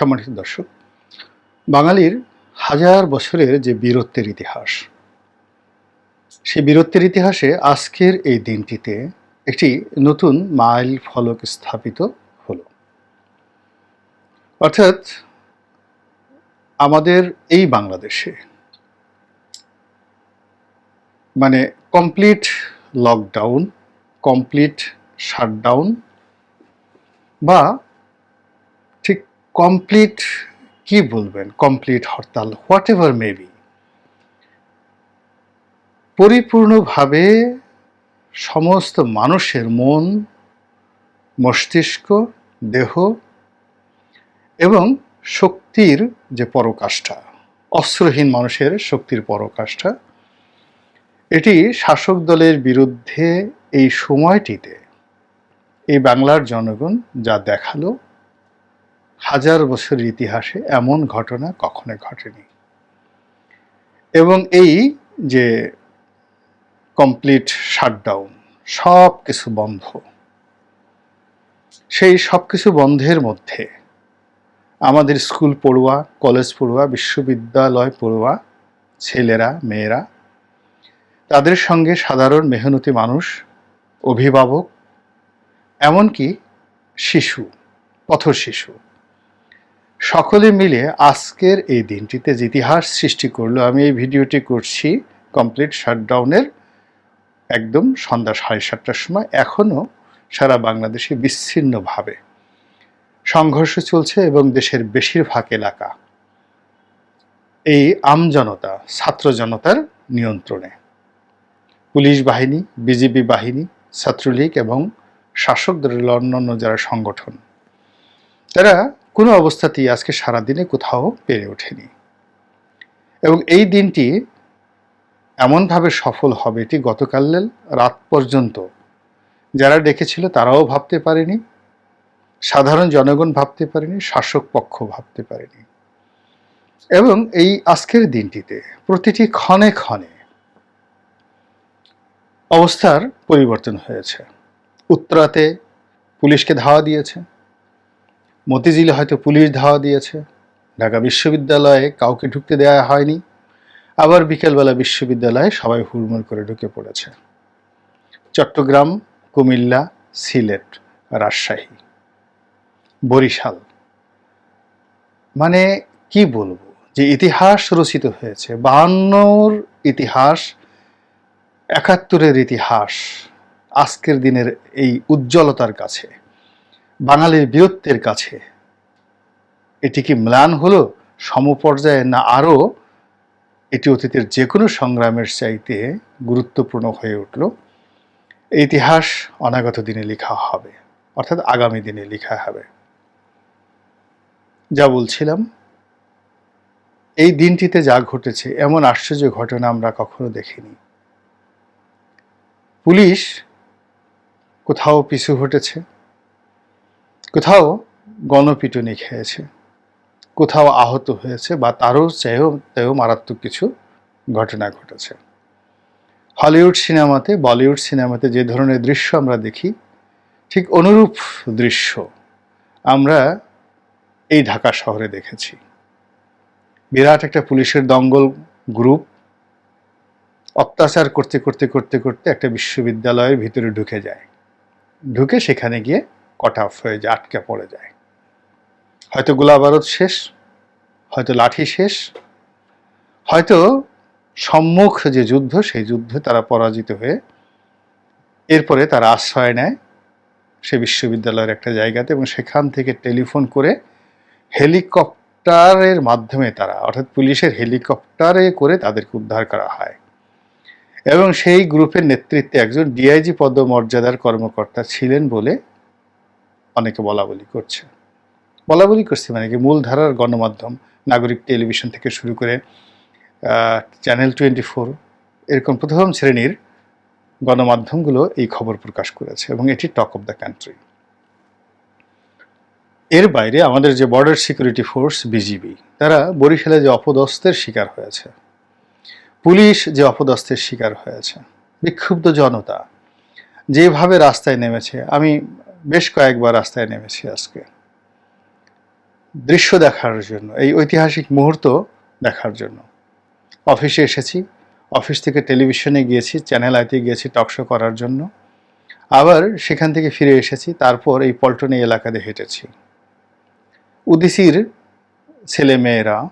সম্মানিত দর্শক, বাঙালির হাজার বছরের যে বীরত্বের ইতিহাস, সেই বীরত্বের ইতিহাসে আজকের এই দিনটিতে একটি নতুন মাইল ফলক স্থাপিত হলো। অর্থাৎ আমাদের এই বাংলাদেশে মানে কমপ্লিট লকডাউন কমপ্লিট শাটডাউন বা কমপ্লিট কি বলবেন? কমপ্লিট হরতাল হোয়াট এভার মেবি পরিপূর্ণভাবে সমস্ত মানুষের মন, মস্তিষ্ক, দেহ এবং শক্তির যে পরকাষ্ঠা, অস্ত্রহীন মানুষের শক্তির পরকাষ্ঠা, এটি শাসক দলের বিরুদ্ধে এই সময়টিতে এই বাংলার জনগণ যা দেখাল হাজার বছরের ইতিহাসে এমন ঘটনা কখনো ঘটেনি। এবং এই যে কমপ্লিট শাটডাউন সব কিছু বন্ধ, সেই সব কিছু বন্ধের মধ্যে আমাদের স্কুল পড়ুয়া কলেজ পড়ুয়া, বিশ্ববিদ্যালয় পড়ুয়া ছেলেরা, মেয়েরা, তাদের সঙ্গে সাধারণ মেহনতি মানুষ, অভিভাবক, এমনকি শিশু পথ শিশু সকলে মিলে আজকের এই দিনটিতে যে ইতিহাস সৃষ্টি করল, আমি এই ভিডিওটি করছি কমপ্লিট শাটডাউনের একদম সন্ধ্যা সাড়ে সাতটার সময় এখনও সারা বাংলাদেশে বিচ্ছিন্নভাবে। সংঘর্ষ চলছে এবং দেশের বেশিরভাগ এলাকা এই আমজনতা ছাত্র জনতার নিয়ন্ত্রণে। পুলিশ বাহিনী, বিজিবি বাহিনী, ছাত্রলীগ এবং শাসক দলের অন্যান্য যারা সংগঠন, তারা কোনো অবস্থাতেই আজকে সারাদিনে কোথাও পেরে ওঠেনি। এবং এই দিনটি এমনভাবে সফল হবে এটি গতকালের রাত পর্যন্ত। যারা ডেকেছিল তারাও ভাবতে পারেনি, সাধারণ জনগণ ভাবতে পারেনি, শাসক পক্ষ ভাবতে পারেনি। এবং এই আজকের দিনটিতে প্রতিটি ক্ষণে ক্ষণে অবস্থার পরিবর্তন হয়েছে। উত্তরাতে পুলিশকে ধাওয়া দিয়েছে। মতিঝিলে হয়তো পুলিশ ধাওয়া দিয়েছে। ঢাকা বিশ্ববিদ্যালয়ে কাউকে ঢুকতে দেওয়া হয়নি। আবার বিকেলবেলা বিশ্ববিদ্যালয়ে সবাই হুড়মুড় করে ঢুকে পড়েছে। চট্টগ্রাম, কুমিল্লা, সিলেট, রাজশাহী, বরিশাল। মানে কি বলব? যে ইতিহাস রচিত হয়েছে, বাহান্নর ইতিহাস, একাত্তরের ইতিহাস, আজকের দিনের এই উজ্জ্বলতার কাছে। বাঙালির বীরত্বের কাছে। এটি কি ম্লান হলো সমপর্যায়ে না আরও এটি অতীতের যে কোনো সংগ্রামের চাইতে গুরুত্বপূর্ণ হয়ে উঠল? ইতিহাস অনাগত দিনে লেখা হবে, অর্থাৎ আগামী দিনে লেখা হবে। যা বলছিলাম, এই দিনটিতে যা ঘটেছে, এমন আশ্চর্য ঘটনা আমরা কখনো দেখিনি। পুলিশ কোথাও পিছু হটেছে কোথাও গণপিটুনি খেয়েছে, কোথাও আহত হয়েছে বা তারও চেয়েও, তেও মারাত্মক কিছু ঘটনা ঘটেছে। হলিউড সিনেমাতে, বলিউড সিনেমাতে যে ধরনের দৃশ্য আমরা দেখি, ঠিক অনুরূপ দৃশ্য আমরা এই ঢাকা শহরে দেখেছি। বিরাট একটা পুলিশের দঙ্গল গ্রুপ অত্যাচার করতে করতে করতে করতে একটা বিশ্ববিদ্যালয়ের ভিতরে ঢুকে যায়। ঢুকে সেখানে গিয়ে কট অফ হয়ে যায়, আটকে পড়ে যায়। হয়তো গোলাবারুদ শেষ, হয়তো লাঠি শেষ, হয়তো সম্মুখ যে যুদ্ধ, সেই যুদ্ধে তারা পরাজিত হয়ে এরপরে তারা আশ্রয় নেয় সে বিশ্ববিদ্যালয়ের একটা জায়গাতে এবং সেখান থেকে টেলিফোন করে হেলিকপ্টারের মাধ্যমে তারা, অর্থাৎ পুলিশের হেলিকপ্টারে করে তাদেরকে উদ্ধার করা হয়। এবং সেই গ্রুপের নেতৃত্বে একজন ডিআইজি পদমর্যাদার কর্মকর্তা ছিলেন বলে অনেকে বলা বলি করছে। বলা বলি করছে মানে কি মূলধারার গণমাধ্যম, নাগরিক টেলিভিশন থেকে শুরু করে চ্যানেল টোয়েন্টি ফোর এরকম প্রথম শ্রেণির গণমাধ্যমগুলো এই খবর প্রকাশ করেছে এবং এটি টক অফ দ্য কান্ট্রি এর বাইরে আমাদের যে বর্ডার সিকিউরিটি ফোর্স বিজিবি তারা বরিশালে যে অপদস্থের শিকার হয়েছে, পুলিশ যে অপদস্থের শিকার হয়েছে, বিক্ষুব্ধ জনতা যেভাবে রাস্তায় নেমেছে, আমি বেশ কয়েকবার রাস্তায় নেমেছি আজকে। দৃশ্য দেখার জন্য, এই ঐতিহাসিক মুহূর্ত দেখার জন্য। অফিসে এসেছি, অফিস থেকে টেলিভিশনে গিয়েছি, চ্যানেল আইতে গিয়েছি টকশো করার জন্য। আবার সেখান থেকে ফিরে এসেছি, তারপর এই পল্টনে এলাকাতে হেঁটেছি। উদিসির ছেলেমেয়েরা,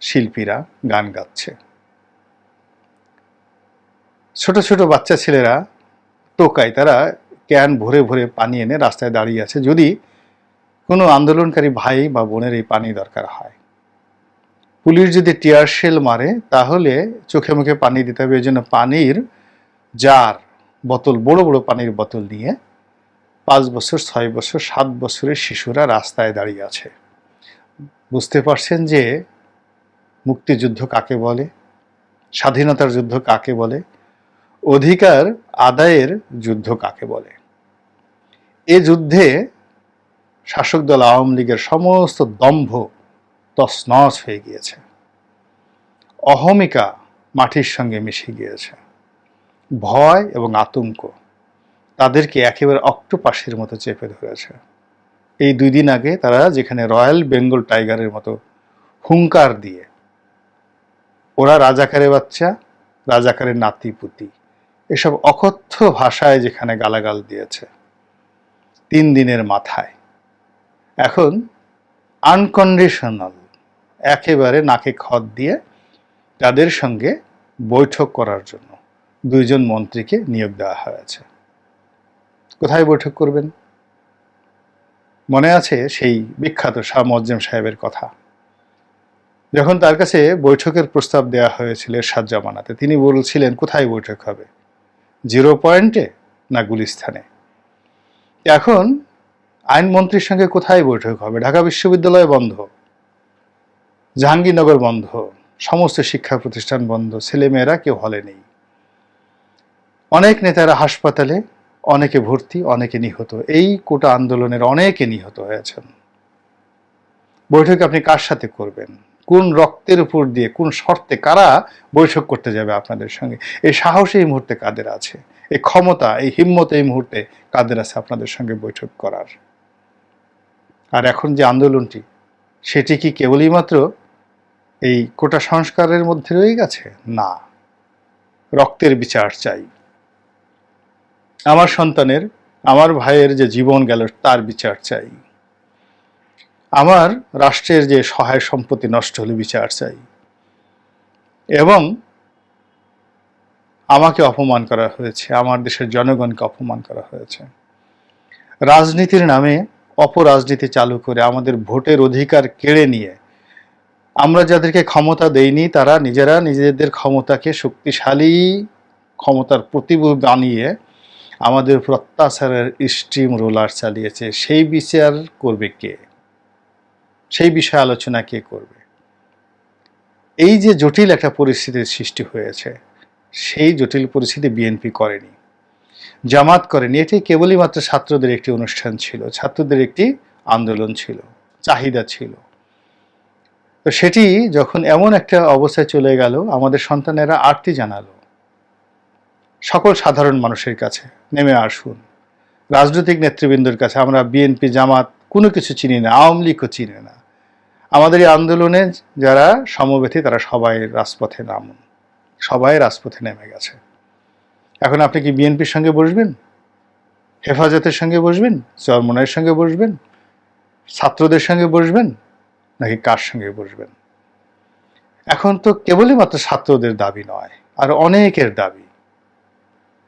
শিল্পীরা গান গাচ্ছে। ছোট ছোট বাচ্চা ছেলেরা টোকায়, তারা ক্যান ভরে ভরে পানি এনে রাস্তায় দাঁড়িয়ে আছে। যদি কোনো আন্দোলনকারী ভাই বা বোনের এই পানি দরকার হয়। পুলিশ যদি টিয়ার শেল মারে, তাহলে চোখে মুখে পানি দিতে হবে। এই জন্য পানির জার, বোতল, বড় বড় পানির বোতল নিয়ে পাঁচ বছর, ছয় বছর, সাত বছরের শিশুরা রাস্তায় দাঁড়িয়ে আছে। বুঝতে পারছেন যে মুক্তিযুদ্ধ কাকে বলে? স্বাধীনতার যুদ্ধ কাকে বলে? অধিকার আদায়ের যুদ্ধ কাকে বলে? এ যুদ্ধে শাসক দল আওয়ামী লীগের সমস্ত দম্ভ তছনছ হয়ে গিয়েছে। অহমিকা মাটির সঙ্গে মিশে গিয়েছে। ভয় এবং আতঙ্ক তাদেরকে একেবারে অক্টোপাসের মতো চেপে ধরেছে। এই দুই দিন আগে তারা যেখানে রয়্যাল বেঙ্গল টাইগারের মতো হুঙ্কার দিয়ে, ওরা রাজাকারের বাচ্চা, রাজাকারের নাতি পুতি এসব অকথ্য ভাষায় যেখানে গালাগাল দিয়েছে, তিন দিনের মাথায়। এখন আনকন্ডিশনাল একেবারে নাকে খত দিয়ে তাদের সঙ্গে বৈঠক করার জন্য দুইজন মন্ত্রীকে নিয়োগ দেওয়া হয়েছে। কোথায় বৈঠক করবেন? মনে আছে সেই বিখ্যাত শাহ মজ্জেম সাহেবের কথা। যখন তার কাছে বৈঠকের প্রস্তাব দেওয়া হয়েছিল এরশাদ জামানাতে, তিনি বলছিলেন, কোথায় বৈঠক হবে? জিরো পয়েন্টে না গুলিস্থানে? এখন আইনমন্ত্রীর সঙ্গে কোথায় বৈঠক হবে? ঢাকা বিশ্ববিদ্যালয় বন্ধ, জাহাঙ্গীরনগর বন্ধ, সমস্ত শিক্ষা প্রতিষ্ঠান বন্ধ, ছেলেমেয়েরা কেউ হলে নেই। অনেক নেতারা হাসপাতালে, অনেকে ভর্তি, অনেকে নিহত। এই কোটা আন্দোলনের অনেকে নিহত হয়েছেন। বৈঠক আপনি কার সাথে করবেন? কোন রক্তের উপর দিয়ে, কোন শর্তে কারা বৈঠক করতে যাবে আপনাদের সঙ্গে? এই সাহস এই মুহূর্তে কাদের আছে? এই ক্ষমতা, এই হিম্মত এই মুহূর্তে কাদের আছে আপনাদের সঙ্গে বৈঠক করার? আর এখন যে আন্দোলনটি, সেটি কি কেবলই মাত্র এই কোটা সংস্কারের মধ্যে রয়ে গেছে? না। রক্তের বিচার চাই। আমার সন্তানের, আমার ভাইয়ের যে জীবন গেল, তার বিচার চাই। আমার রাষ্ট্রের যে সহায় সম্পত্তি নষ্ট হলে বিচার চাই। এবং আমাকে অপমান করা হয়েছে, আমার দেশের জনগণকে অপমান করা হয়েছে। রাজনীতির নামে অপরাজনীতি চালু করে আমাদের ভোটের অধিকার কেড়ে নিয়ে আমরা যাদেরকে ক্ষমতা দেইনি, তারা নিজেরা নিজেদের ক্ষমতাকে শক্তিশালী ক্ষমতার প্রতিভূ বানিয়ে আমাদের উপর অত্যাচারের স্ট্রিম রোলার চালিয়েছে। সেই বিচার করবে কে? সেই বিষয়ে আলোচনা কে করবে? এই যে জটিল একটা পরিস্থিতির সৃষ্টি হয়েছে, সেই জটিল পরিস্থিতি বিএনপি করেনি, জামাত করেনি। এটি কেবলই মাত্র ছাত্রদের একটি অনুষ্ঠান ছিল, ছাত্রদের একটি আন্দোলন ছিল, চাহিদা ছিল। তো সেটি যখন এমন একটা অবস্থায় চলে গেল, আমাদের সন্তানেরা আরতি জানালো। সকল সাধারণ মানুষের কাছে নেমে আসুন। রাজনৈতিক নেতৃবৃন্দের কাছে, আমরা বিএনপি জামাত কোনো কিছু চিনি না, আওয়ামী লীগও চিনি না। আমাদের এই আন্দোলনে যারা সমবেথী তারা সবাই রাজপথে নামুন। সবাই রাজপথে নেমে গেছে। এখন আপনি কি বিএনপির সঙ্গে বসবেন? হেফাজতের সঙ্গে বসবেন? চরমনের সঙ্গে বসবেন? ছাত্রদের সঙ্গে বসবেন? নাকি কার সঙ্গে বসবেন? এখন তো কেবলই মাত্র ছাত্রদের দাবি নয়, আর অনেকের দাবি।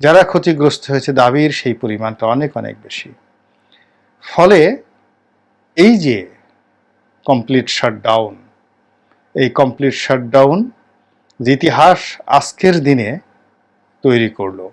যারা ক্ষতিগ্রস্ত হয়েছে, দাবির সেই পরিমাণটা অনেক অনেক বেশি। ফলে এই যে কমপ্লিট শাটডাউন এই কমপ্লিট শাটডাউন যে ইতিহাস আজকের দিনে তৈরি করল।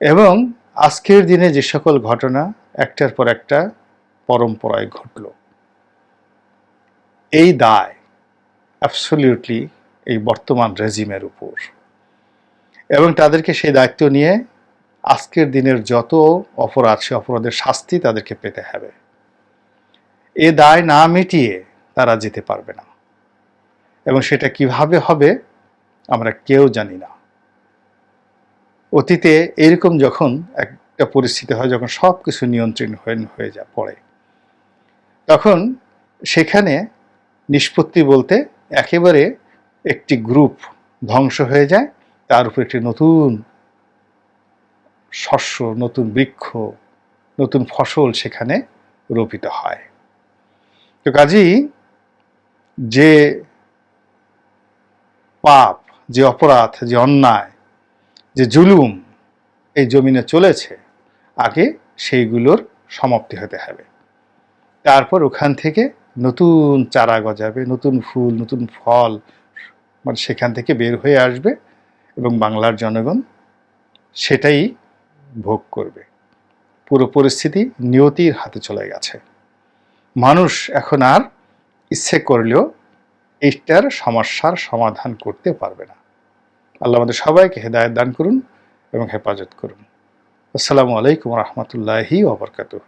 এবং আজকের দিনে যে সকল ঘটনা, একটার পর একটা পরম্পরায় ঘটল। এই দায় অ্যাবসলিউটলি এই বর্তমান রেজিমের উপর। এবং তাদেরকে সেই দায়িত্ব নিয়ে আজকের দিনের যত অপরাধ, সে অপরাধের শাস্তি তাদেরকে পেতে হবে। এ দায় না মিটিয়ে তারা যেতে পারবে না। এবং সেটা কীভাবে হবে, আমরা কেউ জানি না। অতীতে এরকম যখন একটা পরিস্থিতি হয়, যখন সব কিছু নিয়ন্ত্রণ হয়ে হয়ে যা, পড়ে, তখন সেখানে নিষ্পত্তি বলতে একেবারে একটি গ্রুপ ধ্বংস হয়ে যায়। তার উপর একটি নতুন শস্য, নতুন বৃক্ষ, নতুন ফসল সেখানে রোপিত হয়। তো কাজেই যে পাপ, যে অপরাধ, যে অন্যায়, যে জুলুম এই জমিনে চলেছে, আগে সেইগুলোর সমাপ্তি হতে হবে। তারপর ওখান থেকে নতুন চারা গজাবে, নতুন ফুল, নতুন ফল মানে সেখান থেকে বের হয়ে আসবে এবং বাংলার জনগণ সেটাই ভোগ করবে। পুরো পরিস্থিতি নিয়তির হাতে চলে গেছে। মানুষ এখন আর ইচ্ছে করলেও এইটার সমস্যার সমাধান করতে পারবে না। আল্লাহ আমাদের সবাইকে হেদায়ত দান করুন এবং হেফাজত করুন। আসসালামু আলাইকুম রহমতুল্লাহি ওবরকাতুহ